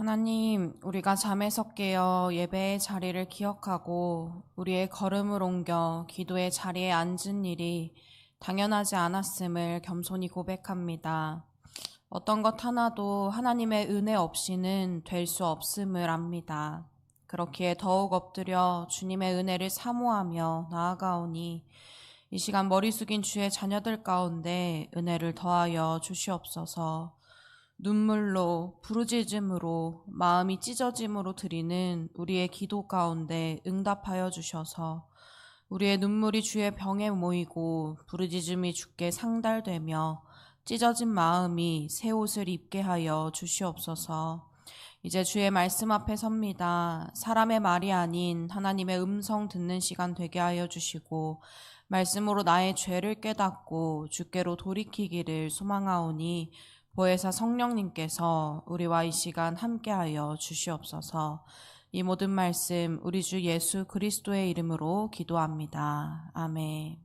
하나님, 우리가 잠에서 깨어 예배의 자리를 기억하고 우리의 걸음을 옮겨 기도의 자리에 앉은 일이 당연하지 않았음을 겸손히 고백합니다. 어떤 것 하나도 하나님의 은혜 없이는 될 수 없음을 압니다. 그렇기에 더욱 엎드려 주님의 은혜를 사모하며 나아가오니 이 시간 머리 숙인 주의 자녀들 가운데 은혜를 더하여 주시옵소서. 눈물로 부르짖음으로 마음이 찢어짐으로 드리는 우리의 기도 가운데 응답하여 주셔서 우리의 눈물이 주의 병에 모이고 부르짖음이 주께 상달되며 찢어진 마음이 새 옷을 입게 하여 주시옵소서. 이제 주의 말씀 앞에 섭니다. 사람의 말이 아닌 하나님의 음성 듣는 시간 되게 하여 주시고 말씀으로 나의 죄를 깨닫고 주께로 돌이키기를 소망하오니 보혜사 성령님께서 우리와 이 시간 함께하여 주시옵소서. 이 모든 말씀 우리 주 예수 그리스도의 이름으로 기도합니다. 아멘.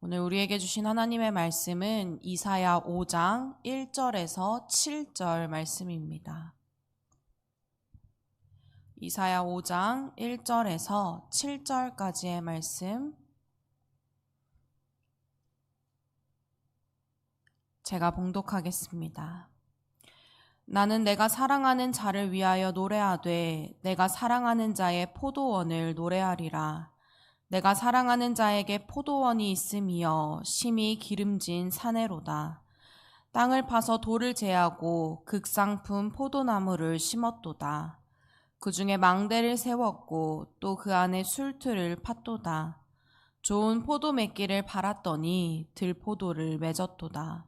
오늘 우리에게 주신 하나님의 말씀은 이사야 5장 1절에서 7절 말씀입니다. 이사야 5장 1절에서 7절까지의 말씀 제가 봉독하겠습니다. 나는 내가 사랑하는 자를 위하여 노래하되 내가 사랑하는 자의 포도원을 노래하리라. 내가 사랑하는 자에게 포도원이 있음이여 심히 기름진 사내로다. 땅을 파서 돌을 제하고 극상품 포도나무를 심었도다. 그 중에 망대를 세웠고 또 그 안에 술틀을 팠도다. 좋은 포도 맺기를 바랐더니 들포도를 맺었도다.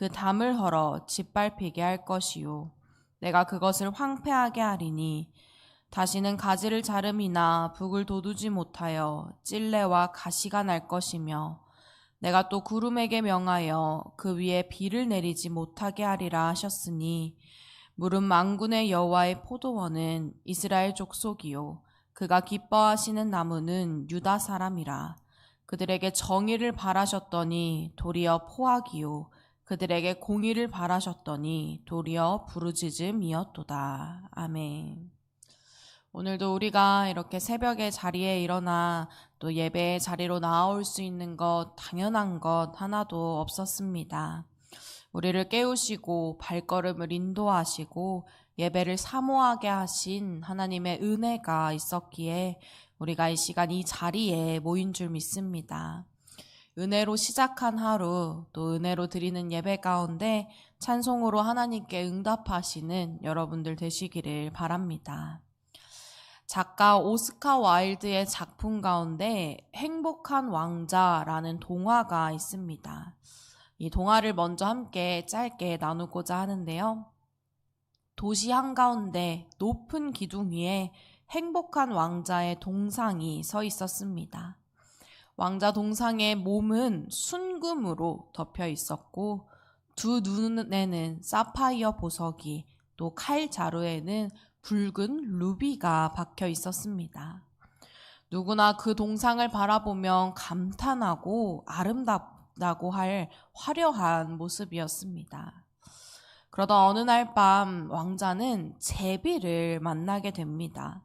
그 담을 헐어 짓밟히게 할 것이요. 내가 그것을 황폐하게 하리니 다시는 가지를 자름이나 북을 돋우지 못하여 찔레와 가시가 날 것이며 내가 또 구름에게 명하여 그 위에 비를 내리지 못하게 하리라 하셨으니 물은 망군의 여호와의 포도원은 이스라엘 족속이요. 그가 기뻐하시는 나무는 유다 사람이라. 그들에게 정의를 바라셨더니 도리어 포악이요 그들에게 공의를 바라셨더니 도리어 부르짖음이었도다. 아멘. 오늘도 우리가 이렇게 새벽에 자리에 일어나 또 예배의 자리로 나올 수 있는 것, 당연한 것 하나도 없었습니다. 우리를 깨우시고 발걸음을 인도하시고 예배를 사모하게 하신 하나님의 은혜가 있었기에 우리가 이 시간 이 자리에 모인 줄 믿습니다. 은혜로 시작한 하루, 또 은혜로 드리는 예배 가운데 찬송으로 하나님께 응답하시는 여러분들 되시기를 바랍니다. 작가 오스카 와일드의 작품 가운데 행복한 왕자라는 동화가 있습니다. 이 동화를 먼저 함께 짧게 나누고자 하는데요. 도시 한가운데 높은 기둥 위에 행복한 왕자의 동상이 서 있었습니다. 왕자 동상의 몸은 순금으로 덮여 있었고 두 눈에는 사파이어 보석이 또 칼 자루에는 붉은 루비가 박혀 있었습니다. 누구나 그 동상을 바라보면 감탄하고 아름답다고 할 화려한 모습이었습니다. 그러다 어느 날 밤 왕자는 제비를 만나게 됩니다.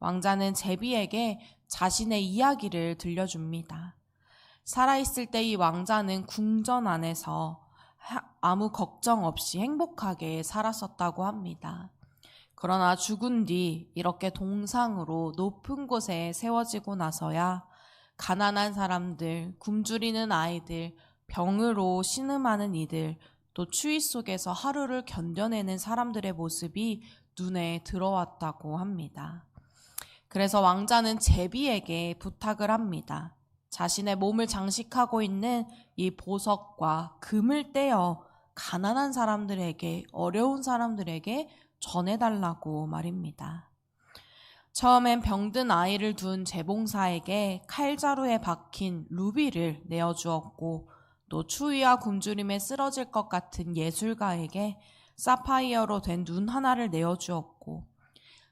왕자는 제비에게 자신의 이야기를 들려줍니다. 살아있을 때 이 왕자는 궁전 안에서 아무 걱정 없이 행복하게 살았었다고 합니다. 그러나 죽은 뒤 이렇게 동상으로 높은 곳에 세워지고 나서야 가난한 사람들, 굶주리는 아이들, 병으로 신음하는 이들, 또 추위 속에서 하루를 견뎌내는 사람들의 모습이 눈에 들어왔다고 합니다. 그래서 왕자는 제비에게 부탁을 합니다. 자신의 몸을 장식하고 있는 이 보석과 금을 떼어 가난한 사람들에게, 어려운 사람들에게 전해달라고 말입니다. 처음엔 병든 아이를 둔 재봉사에게 칼자루에 박힌 루비를 내어주었고 또 추위와 굶주림에 쓰러질 것 같은 예술가에게 사파이어로 된 눈 하나를 내어주었고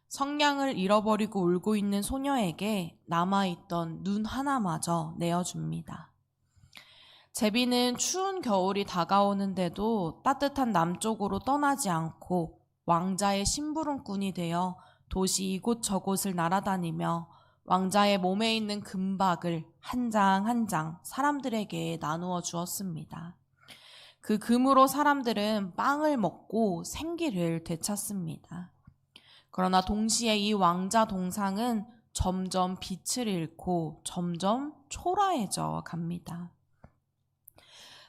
성냥을 잃어버리고 울고 있는 소녀에게 남아있던 눈 하나마저 내어줍니다. 제비는 추운 겨울이 다가오는데도 따뜻한 남쪽으로 떠나지 않고 왕자의 심부름꾼이 되어 도시 이곳저곳을 날아다니며 왕자의 몸에 있는 금박을 한 장 한장 사람들에게 나누어 주었습니다. 그 금으로 사람들은 빵을 먹고 생기를 되찾습니다. 그러나 동시에 이 왕자 동상은 점점 빛을 잃고 점점 초라해져 갑니다.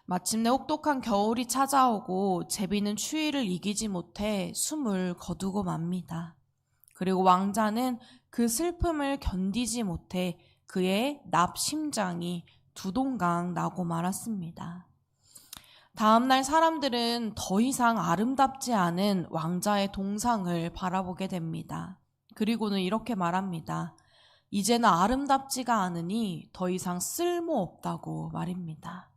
마침내 혹독한 겨울이 찾아오고 제비는 추위를 이기지 못해 숨을 거두고 맙니다. 그리고 왕자는 그 슬픔을 견디지 못해 그의 납심장이 두동강 나고 말았습니다. 다음날 사람들은 더 이상 아름답지 않은 왕자의 동상을 바라보게 됩니다. 그리고는 이렇게 말합니다. 이제는 아름답지가 않으니 더 이상 쓸모없다고 말입니다.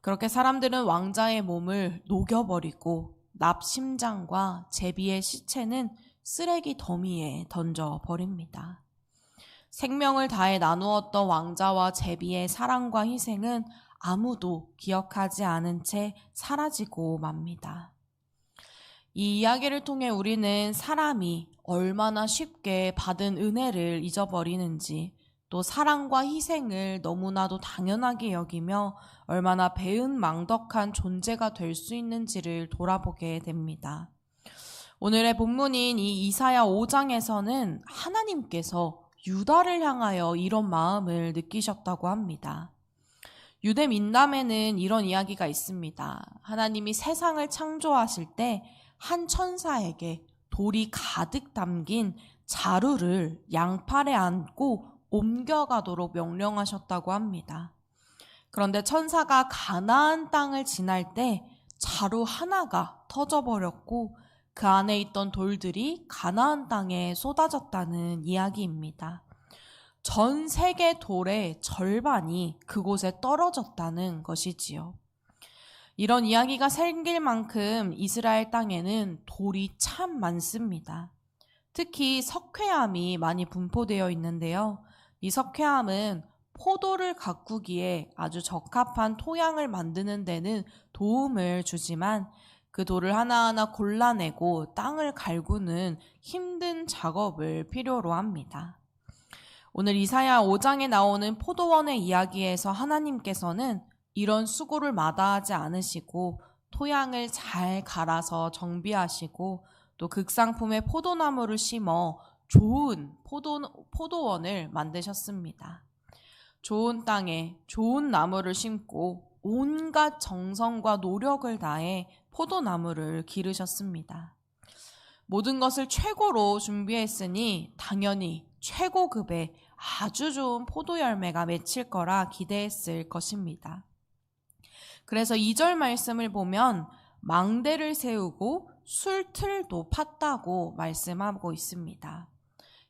그렇게 사람들은 왕자의 몸을 녹여버리고 납심장과 제비의 시체는 쓰레기 더미에 던져 버립니다. 생명을 다해 나누었던 왕자와 제비의 사랑과 희생은 아무도 기억하지 않은 채 사라지고 맙니다. 이 이야기를 통해 우리는 사람이 얼마나 쉽게 받은 은혜를 잊어버리는지 또 사랑과 희생을 너무나도 당연하게 여기며 얼마나 배은망덕한 존재가 될 수 있는지를 돌아보게 됩니다. 오늘의 본문인 이 이사야 5장에서는 하나님께서 유다를 향하여 이런 마음을 느끼셨다고 합니다. 유대 민담에는 이런 이야기가 있습니다. 하나님이 세상을 창조하실 때 한 천사에게 돌이 가득 담긴 자루를 양팔에 안고 옮겨가도록 명령하셨다고 합니다. 그런데 천사가 가나안 땅을 지날 때 자루 하나가 터져버렸고 그 안에 있던 돌들이 가나안 땅에 쏟아졌다는 이야기입니다. 전 세계 돌의 절반이 그곳에 떨어졌다는 것이지요. 이런 이야기가 생길 만큼 이스라엘 땅에는 돌이 참 많습니다. 특히 석회암이 많이 분포되어 있는데요. 이 석회암은 포도를 가꾸기에 아주 적합한 토양을 만드는 데는 도움을 주지만 그 돌을 하나하나 골라내고 땅을 갈구는 힘든 작업을 필요로 합니다. 오늘 이사야 5장에 나오는 포도원의 이야기에서 하나님께서는 이런 수고를 마다하지 않으시고 토양을 잘 갈아서 정비하시고 또 극상품의 포도나무를 심어 좋은 포도, 포도원을 만드셨습니다. 좋은 땅에 좋은 나무를 심고 온갖 정성과 노력을 다해 포도나무를 기르셨습니다. 모든 것을 최고로 준비했으니 당연히 최고급의 아주 좋은 포도 열매가 맺힐 거라 기대했을 것입니다. 그래서 2절 말씀을 보면 망대를 세우고 술틀도 팠다고 말씀하고 있습니다.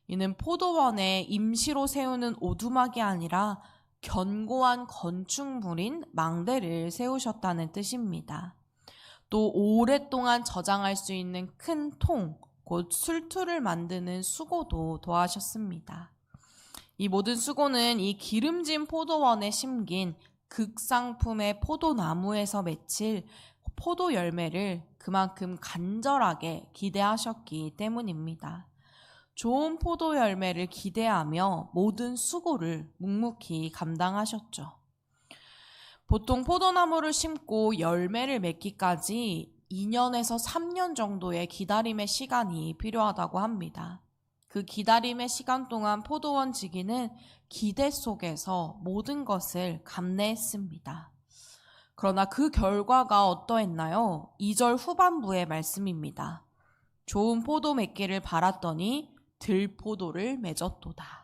이는 포도원에 임시로 세우는 오두막이 아니라 견고한 건축물인 망대를 세우셨다는 뜻입니다. 또 오랫동안 저장할 수 있는 큰 통, 곧 술투를 만드는 수고도 도하셨습니다. 이 모든 수고는 이 기름진 포도원에 심긴 극상품의 포도나무에서 맺힐 포도 열매를 그만큼 간절하게 기대하셨기 때문입니다. 좋은 포도 열매를 기대하며 모든 수고를 묵묵히 감당하셨죠. 보통 포도나무를 심고 열매를 맺기까지 2년에서 3년 정도의 기다림의 시간이 필요하다고 합니다. 그 기다림의 시간 동안 포도원 지기는 기대 속에서 모든 것을 감내했습니다. 그러나 그 결과가 어떠했나요? 2절 후반부의 말씀입니다. 좋은 포도 맺기를 바랐더니 들포도를 맺었도다.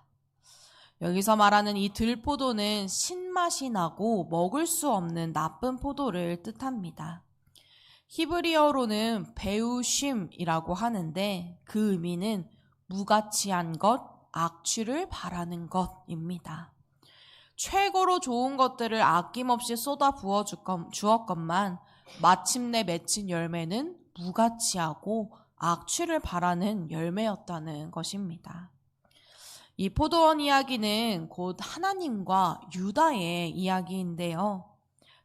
여기서 말하는 이 들포도는 신맛이 나고 먹을 수 없는 나쁜 포도를 뜻합니다. 히브리어로는 배우심이라고 하는데 그 의미는 무가치한 것, 악취를 바라는 것입니다. 최고로 좋은 것들을 아낌없이 쏟아 부어 주었건만 마침내 맺힌 열매는 무가치하고 악취를 바라는 열매였다는 것입니다. 이 포도원 이야기는 곧 하나님과 유다의 이야기인데요.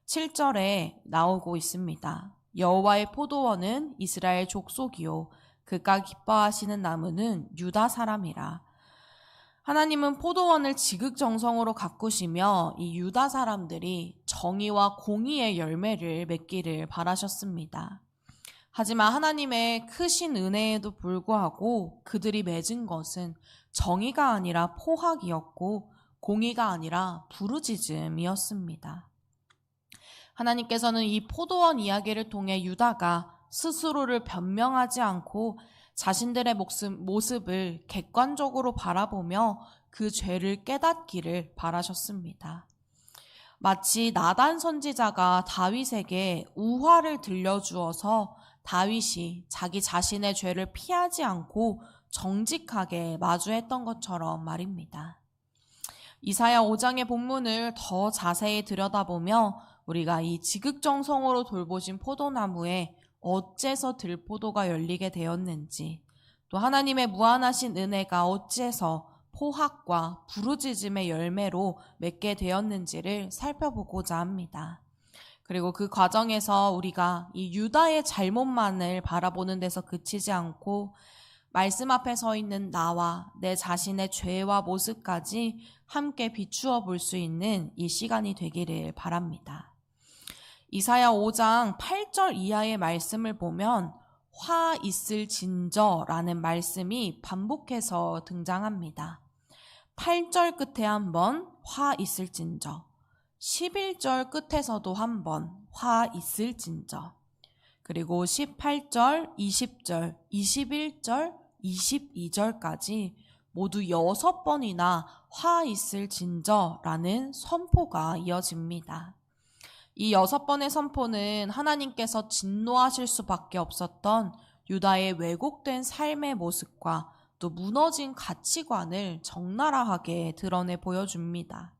7절에 나오고 있습니다. 여호와의 포도원은 이스라엘 족속이요 그가 기뻐하시는 나무는 유다 사람이라. 하나님은 포도원을 지극정성으로 가꾸시며 이 유다 사람들이 정의와 공의의 열매를 맺기를 바라셨습니다. 하지만 하나님의 크신 은혜에도 불구하고 그들이 맺은 것은 정의가 아니라 포악이었고 공의가 아니라 부르짖음이었습니다. 하나님께서는 이 포도원 이야기를 통해 유다가 스스로를 변명하지 않고 자신들의 모습 을 객관적으로 바라보며 그 죄를 깨닫기를 바라셨습니다. 마치 나단 선지자가 다윗에게 우화를 들려주어서 다윗이 자기 자신의 죄를 피하지 않고 정직하게 마주했던 것처럼 말입니다. 이사야 5장의 본문을 더 자세히 들여다보며 우리가 이 지극정성으로 돌보신 포도나무에 어째서 들포도가 열리게 되었는지, 또 하나님의 무한하신 은혜가 어째서 포학과 부르짖음의 열매로 맺게 되었는지를 살펴보고자 합니다. 그리고 그 과정에서 우리가 이 유다의 잘못만을 바라보는 데서 그치지 않고 말씀 앞에 서 있는 나와 내 자신의 죄와 모습까지 함께 비추어 볼 수 있는 이 시간이 되기를 바랍니다. 이사야 5장 8절 이하의 말씀을 보면 화 있을 진저라는 말씀이 반복해서 등장합니다. 8절 끝에 한번 화 있을 진저, 11절 끝에서도 한 번 화 있을 진저, 그리고 18절, 20절, 21절, 22절까지 모두 6번이나 화 있을 진저라는 선포가 이어집니다. 이 여섯 번의 선포는 하나님께서 진노하실 수밖에 없었던 유다의 왜곡된 삶의 모습과 또 무너진 가치관을 적나라하게 드러내 보여줍니다.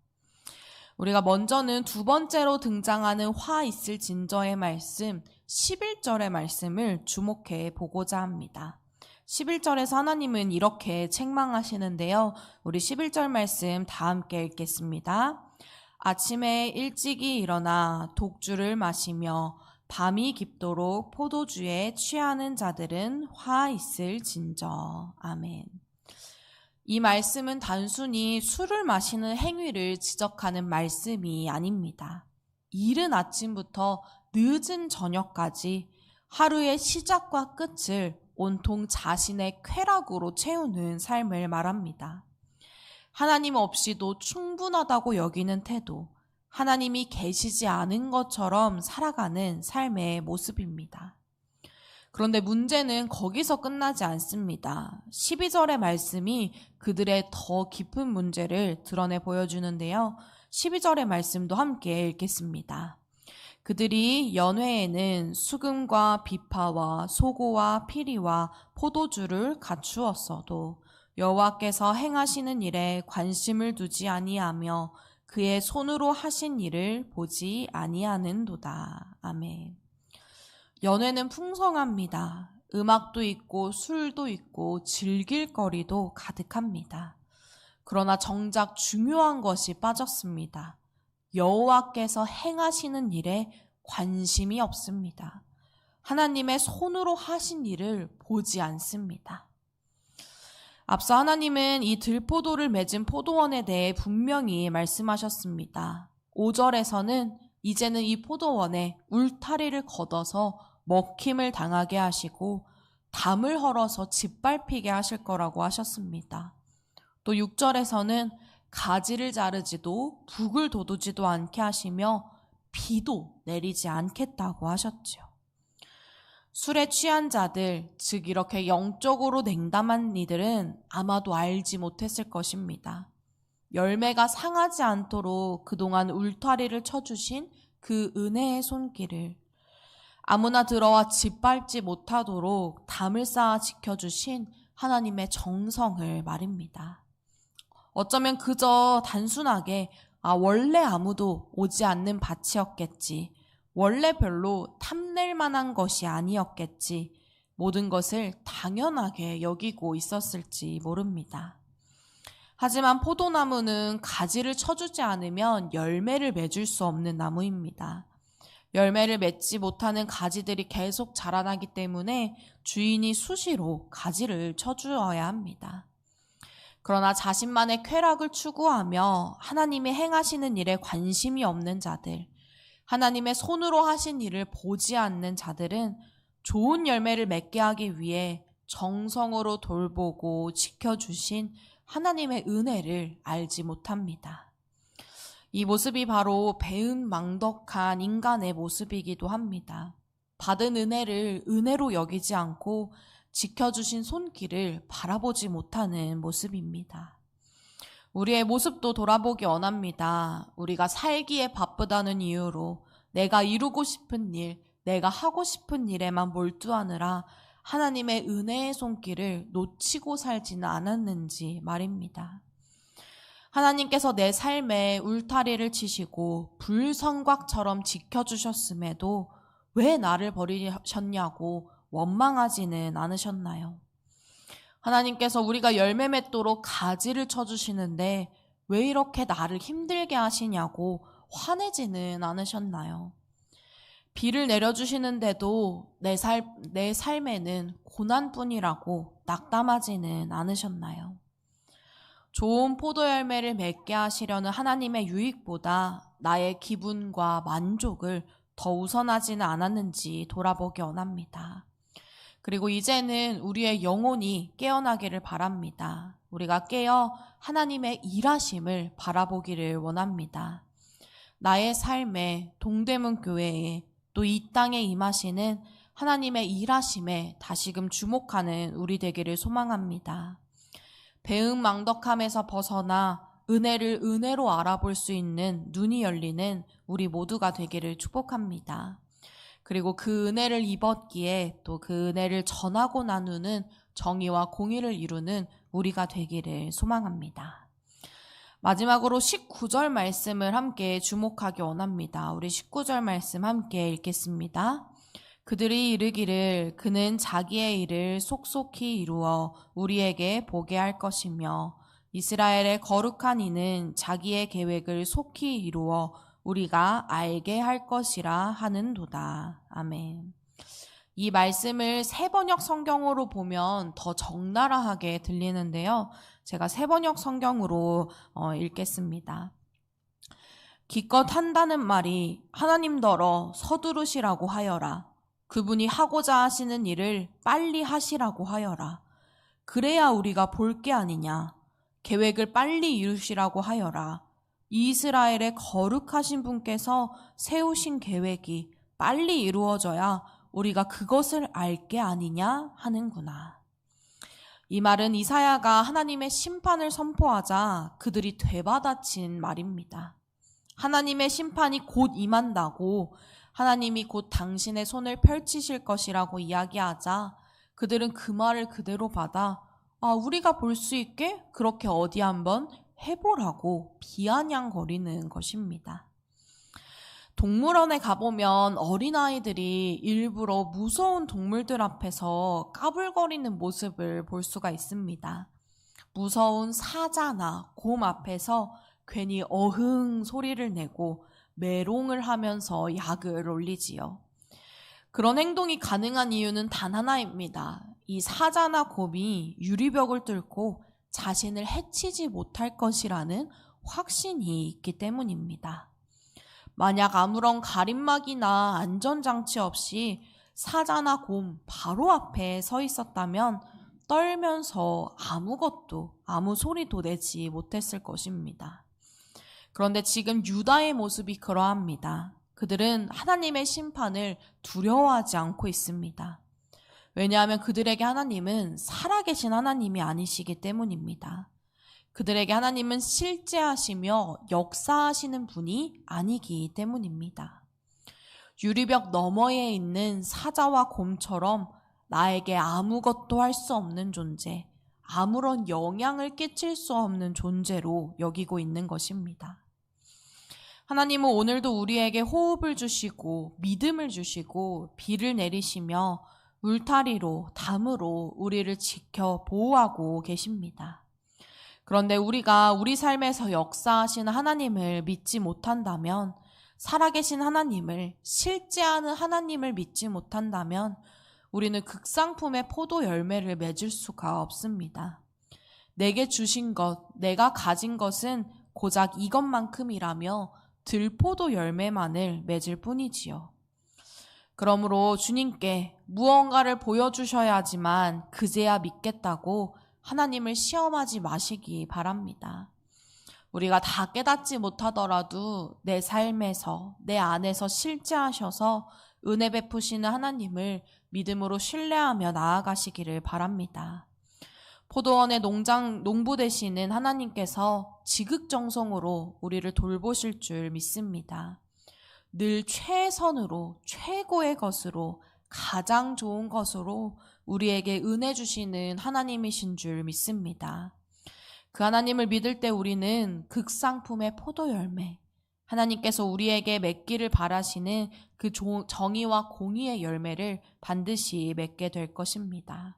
우리가 먼저는 두 번째로 등장하는 화 있을 진저의 말씀 11절의 말씀을 주목해 보고자 합니다. 11절에서 하나님은 이렇게 책망하시는데요. 우리 11절 말씀 다 함께 읽겠습니다. 아침에 일찍이 일어나 독주를 마시며 밤이 깊도록 포도주에 취하는 자들은 화 있을 진저. 아멘. 이 말씀은 단순히 술을 마시는 행위를 지적하는 말씀이 아닙니다. 이른 아침부터 늦은 저녁까지 하루의 시작과 끝을 온통 자신의 쾌락으로 채우는 삶을 말합니다. 하나님 없이도 충분하다고 여기는 태도, 하나님이 계시지 않은 것처럼 살아가는 삶의 모습입니다. 그런데 문제는 거기서 끝나지 않습니다. 12절의 말씀이 그들의 더 깊은 문제를 드러내 보여주는데요. 12절의 말씀도 함께 읽겠습니다. 그들이 연회에는 수금과 비파와 소고와 피리와 포도주를 갖추었어도 여호와께서 행하시는 일에 관심을 두지 아니하며 그의 손으로 하신 일을 보지 아니하는도다. 아멘. 연애는 풍성합니다. 음악도 있고 술도 있고 즐길 거리도 가득합니다. 그러나 정작 중요한 것이 빠졌습니다. 여호와께서 행하시는 일에 관심이 없습니다. 하나님의 손으로 하신 일을 보지 않습니다. 앞서 하나님은 이 들포도를 맺은 포도원에 대해 분명히 말씀하셨습니다. 5절에서는 이제는 이 포도원에 울타리를 걷어서 먹힘을 당하게 하시고 담을 헐어서 짓밟히게 하실 거라고 하셨습니다. 또 6절에서는 가지를 자르지도 북을 돋우지도 않게 하시며 비도 내리지 않겠다고 하셨죠. 술에 취한 자들, 즉 이렇게 영적으로 냉담한 이들은 아마도 알지 못했을 것입니다. 열매가 상하지 않도록 그동안 울타리를 쳐주신 그 은혜의 손길을 아무나 들어와 짓밟지 못하도록 담을 쌓아 지켜주신 하나님의 정성을 말입니다. 어쩌면 그저 단순하게 아, 원래 아무도 오지 않는 밭이었겠지. 원래 별로 탐낼 만한 것이 아니었겠지. 모든 것을 당연하게 여기고 있었을지 모릅니다. 하지만 포도나무는 가지를 쳐주지 않으면 열매를 맺을 수 없는 나무입니다. 열매를 맺지 못하는 가지들이 계속 자라나기 때문에 주인이 수시로 가지를 쳐주어야 합니다. 그러나 자신만의 쾌락을 추구하며 하나님의 행하시는 일에 관심이 없는 자들, 하나님의 손으로 하신 일을 보지 않는 자들은 좋은 열매를 맺게 하기 위해 정성으로 돌보고 지켜주신 하나님의 은혜를 알지 못합니다. 이 모습이 바로 배은 망덕한 인간의 모습이기도 합니다. 받은 은혜를 은혜로 여기지 않고 지켜주신 손길을 바라보지 못하는 모습입니다. 우리의 모습도 돌아보기 원합니다. 우리가 살기에 바쁘다는 이유로 내가 이루고 싶은 일, 내가 하고 싶은 일에만 몰두하느라 하나님의 은혜의 손길을 놓치고 살지는 않았는지 말입니다. 하나님께서 내 삶에 울타리를 치시고 불성곽처럼 지켜주셨음에도 왜 나를 버리셨냐고 원망하지는 않으셨나요? 하나님께서 우리가 열매 맺도록 가지를 쳐주시는데 왜 이렇게 나를 힘들게 하시냐고 화내지는 않으셨나요? 비를 내려주시는데도 내, 살, 내 삶에는 고난뿐이라고 낙담하지는 않으셨나요? 좋은 포도 열매를 맺게 하시려는 하나님의 유익보다 나의 기분과 만족을 더 우선하지는 않았는지 돌아보기 원합니다. 그리고 이제는 우리의 영혼이 깨어나기를 바랍니다. 우리가 깨어 하나님의 일하심을 바라보기를 원합니다. 나의 삶에 동대문 교회에 또 이 땅에 임하시는 하나님의 일하심에 다시금 주목하는 우리 되기를 소망합니다. 배은망덕함에서 벗어나 은혜를 은혜로 알아볼 수 있는 눈이 열리는 우리 모두가 되기를 축복합니다. 그리고 그 은혜를 입었기에 또 그 은혜를 전하고 나누는 정의와 공의를 이루는 우리가 되기를 소망합니다. 마지막으로 19절 말씀을 함께 주목하기 원합니다. 우리 19절 말씀 함께 읽겠습니다. 그들이 이르기를 그는 자기의 일을 속속히 이루어 우리에게 보게 할 것이며 이스라엘의 거룩한 이는 자기의 계획을 속히 이루어 우리가 알게 할 것이라 하는도다. 아멘. 이 말씀을 세번역 성경으로 보면 더 적나라하게 들리는데요. 제가 세번역 성경으로 어, 읽겠습니다. 기껏 한다는 말이 하나님더러 서두르시라고 하여라. 그분이 하고자 하시는 일을 빨리 하시라고 하여라. 그래야 우리가 볼 게 아니냐. 계획을 빨리 이루시라고 하여라. 이스라엘의 거룩하신 분께서 세우신 계획이 빨리 이루어져야 우리가 그것을 알 게 아니냐 하는구나. 이 말은 이사야가 하나님의 심판을 선포하자 그들이 되받아친 말입니다. 하나님의 심판이 곧 임한다고 하나님이 곧 당신의 손을 펼치실 것이라고 이야기하자 그들은 그 말을 그대로 받아 아, 우리가 볼 수 있게 그렇게 어디 한번 해보라고 비아냥거리는 것입니다. 동물원에 가보면 어린아이들이 일부러 무서운 동물들 앞에서 까불거리는 모습을 볼 수가 있습니다. 무서운 사자나 곰 앞에서 괜히 어흥 소리를 내고 메롱을 하면서 약을 올리지요. 그런 행동이 가능한 이유는 단 하나입니다. 이 사자나 곰이 유리벽을 뚫고 자신을 해치지 못할 것이라는 확신이 있기 때문입니다. 만약 아무런 가림막이나 안전장치 없이 사자나 곰 바로 앞에 서 있었다면 떨면서 아무것도, 아무 소리도 내지 못했을 것입니다. 그런데 지금 유다의 모습이 그러합니다. 그들은 하나님의 심판을 두려워하지 않고 있습니다. 왜냐하면 그들에게 하나님은 살아계신 하나님이 아니시기 때문입니다. 그들에게 하나님은 실제하시며 역사하시는 분이 아니기 때문입니다. 유리벽 너머에 있는 사자와 곰처럼 나에게 아무것도 할 수 없는 존재, 아무런 영향을 끼칠 수 없는 존재로 여기고 있는 것입니다. 하나님은 오늘도 우리에게 호흡을 주시고 믿음을 주시고 비를 내리시며 울타리로 담으로 우리를 지켜 보호하고 계십니다. 그런데 우리가 우리 삶에서 역사하시는 하나님을 믿지 못한다면 살아계신 하나님을 실제하는 하나님을 믿지 못한다면 우리는 극상품의 포도 열매를 맺을 수가 없습니다. 내게 주신 것, 내가 가진 것은 고작 이것만큼이라며 들포도 열매만을 맺을 뿐이지요. 그러므로 주님께 무언가를 보여주셔야지만 그제야 믿겠다고 하나님을 시험하지 마시기 바랍니다. 우리가 다 깨닫지 못하더라도 내 삶에서, 내 안에서 실제하셔서 은혜 베푸시는 하나님을 믿음으로 신뢰하며 나아가시기를 바랍니다. 포도원의 농장, 농부 되시는 하나님께서 지극정성으로 우리를 돌보실 줄 믿습니다. 늘 최선으로, 최고의 것으로, 가장 좋은 것으로 우리에게 은혜 주시는 하나님이신 줄 믿습니다. 그 하나님을 믿을 때 우리는 극상품의 포도 열매, 하나님께서 우리에게 맺기를 바라시는 그 정의와 공의의 열매를 반드시 맺게 될 것입니다.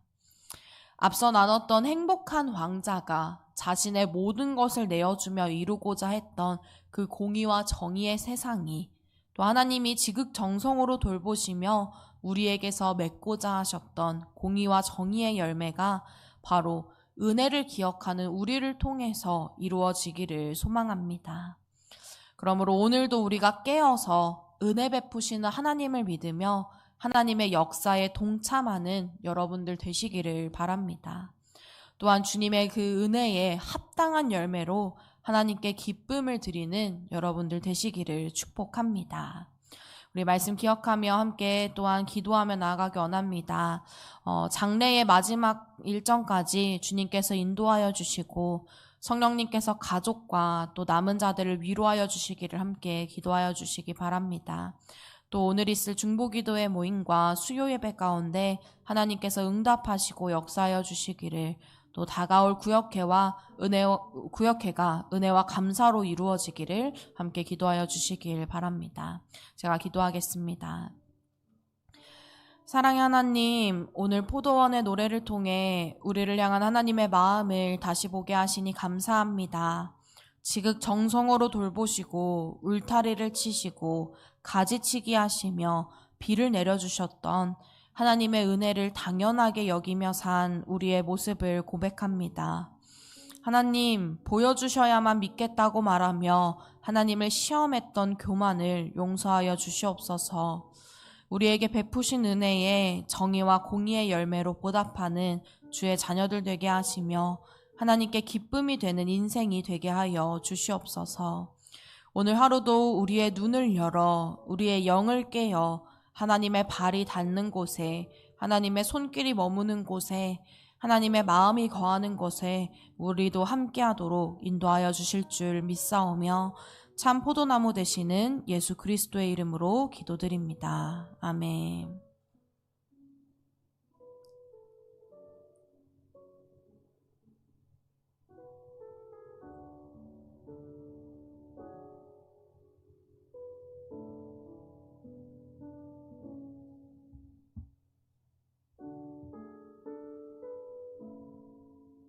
앞서 나눴던 행복한 왕자가 자신의 모든 것을 내어주며 이루고자 했던 그 공의와 정의의 세상이 또 하나님이 지극정성으로 돌보시며 우리에게서 맺고자 하셨던 공의와 정의의 열매가 바로 은혜를 기억하는 우리를 통해서 이루어지기를 소망합니다. 그러므로 오늘도 우리가 깨어서 은혜 베푸시는 하나님을 믿으며 하나님의 역사에 동참하는 여러분들 되시기를 바랍니다. 또한 주님의 그 은혜에 합당한 열매로 하나님께 기쁨을 드리는 여러분들 되시기를 축복합니다. 우리 말씀 기억하며 함께 또한 기도하며 나아가기 원합니다. 어, 장래의 마지막 일정까지 주님께서 인도하여 주시고 성령님께서 가족과 또 남은 자들을 위로하여 주시기를 함께 기도하여 주시기 바랍니다. 또 오늘 있을 중보기도의 모임과 수요 예배 가운데 하나님께서 응답하시고 역사하여 주시기를 또 다가올 구역회와 은혜 구역회가 은혜와 감사로 이루어지기를 함께 기도하여 주시길 바랍니다. 제가 기도하겠습니다. 사랑의 하나님, 오늘 포도원의 노래를 통해 우리를 향한 하나님의 마음을 다시 보게 하시니 감사합니다. 지극 정성으로 돌보시고 울타리를 치시고 가지치기 하시며 비를 내려주셨던 하나님의 은혜를 당연하게 여기며 산 우리의 모습을 고백합니다. 하나님, 보여주셔야만 믿겠다고 말하며 하나님을 시험했던 교만을 용서하여 주시옵소서. 우리에게 베푸신 은혜에 정의와 공의의 열매로 보답하는 주의 자녀들 되게 하시며 하나님께 기쁨이 되는 인생이 되게 하여 주시옵소서. 오늘 하루도 우리의 눈을 열어 우리의 영을 깨어 하나님의 발이 닿는 곳에, 하나님의 손길이 머무는 곳에, 하나님의 마음이 거하는 곳에 우리도 함께하도록 인도하여 주실 줄 믿사오며 참 포도나무 되시는 예수 그리스도의 이름으로 기도드립니다. 아멘.